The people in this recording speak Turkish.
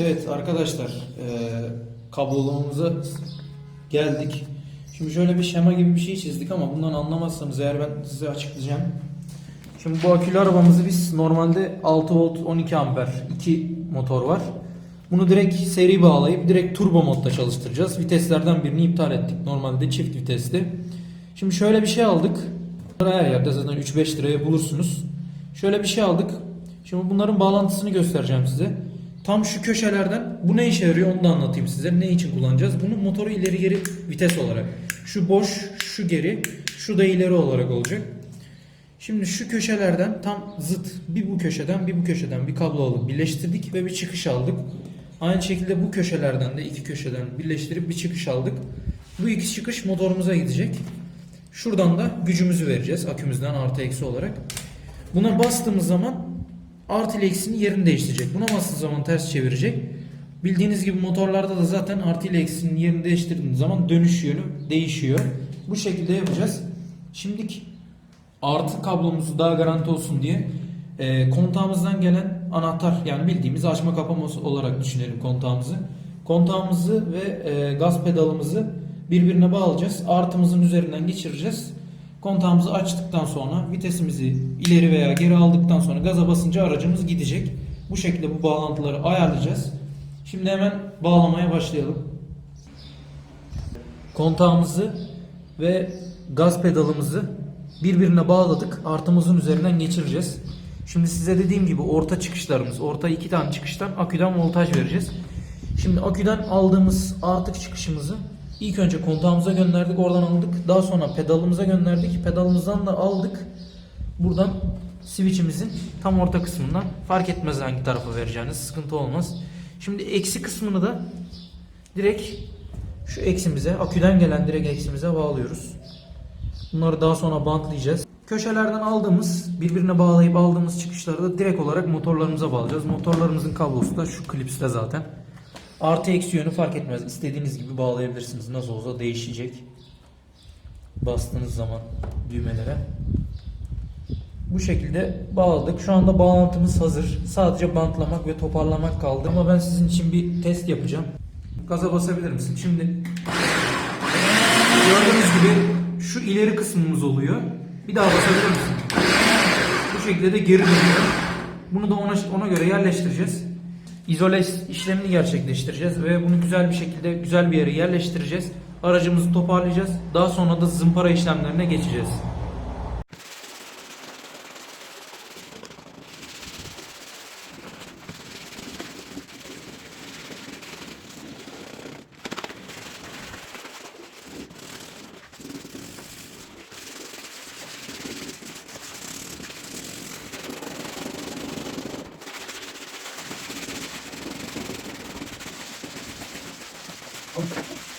Evet arkadaşlar eee kablolamamıza geldik. Şimdi şöyle bir şema gibi bir şey çizdik ama bundan anlamazsanız eğer ben size açıklayacağım. Şimdi bu akülü arabamızı biz normalde 6 volt 12 amper iki motor var. Bunu direkt seri bağlayıp direkt turbo modda çalıştıracağız. Viteslerden birini iptal ettik. Normalde çift vitesli. Şimdi şöyle bir şey aldık. Her yerde zaten 3-5 liraya bulursunuz. Şöyle bir şey aldık. Şimdi bunların bağlantısını göstereceğim size. Tam şu köşelerden bu ne işe yarıyor onu da anlatayım size. Ne için kullanacağız? Bunu motoru ileri geri vites olarak. Şu boş, şu geri, şu da ileri olarak olacak. Şimdi şu köşelerden tam zıt bir bu köşeden bir bu köşeden bir kablo alıp birleştirdik ve bir çıkış aldık. Aynı şekilde bu köşelerden de iki köşeden birleştirip bir çıkış aldık. Bu iki çıkış motorumuza gidecek. Şuradan da gücümüzü vereceğiz akümüzden artı eksi olarak. Buna bastığımız zaman artı ile eksinin yerini değiştirecek. Buna bastığımız zaman ters çevirecek. Bildiğiniz gibi motorlarda da zaten artı ile eksinin yerini değiştirdiğiniz zaman dönüş yönü değişiyor. Bu şekilde yapacağız. Şimdiki artı kablomuzu daha garanti olsun diye e, kontağımızdan gelen anahtar yani bildiğimiz açma kapama olarak düşünelim kontağımızı. Kontağımızı ve e, gaz pedalımızı birbirine bağlayacağız. Artımızın üzerinden geçireceğiz. Kontağımızı açtıktan sonra vitesimizi ileri veya geri aldıktan sonra gaza basınca aracımız gidecek. Bu şekilde bu bağlantıları ayarlayacağız. Şimdi hemen bağlamaya başlayalım. Kontağımızı ve gaz pedalımızı birbirine bağladık. Artımızın üzerinden geçireceğiz. Şimdi size dediğim gibi orta çıkışlarımız, orta iki tane çıkıştan aküden voltaj vereceğiz. Şimdi aküden aldığımız artık çıkışımızı ilk önce kontağımıza gönderdik, oradan aldık. Daha sonra pedalımıza gönderdik. Pedalımızdan da aldık. Buradan switch'imizin tam orta kısmından fark etmez hangi tarafa vereceğiniz sıkıntı olmaz. Şimdi eksi kısmını da direkt şu eksimize, aküden gelen direkt eksimize bağlıyoruz. Bunları daha sonra bantlayacağız. Köşelerden aldığımız, birbirine bağlayıp aldığımız çıkışları da direkt olarak motorlarımıza bağlayacağız. Motorlarımızın kablosu da şu klipste zaten. Artı eksi yönü fark etmez. İstediğiniz gibi bağlayabilirsiniz. Nasıl olsa değişecek. Bastığınız zaman düğmelere. Bu şekilde bağladık. Şu anda bağlantımız hazır. Sadece bantlamak ve toparlamak kaldı. Ama ben sizin için bir test yapacağım. Gaza basabilir misin? Şimdi gördüğünüz gibi şu ileri kısmımız oluyor. Bir daha basabilir misin? Bu şekilde de geri dönüyor. Bunu da ona, ona göre yerleştireceğiz. İzole işlemini gerçekleştireceğiz ve bunu güzel bir şekilde güzel bir yere yerleştireceğiz. Aracımızı toparlayacağız. Daha sonra da zımpara işlemlerine geçeceğiz. Welcome.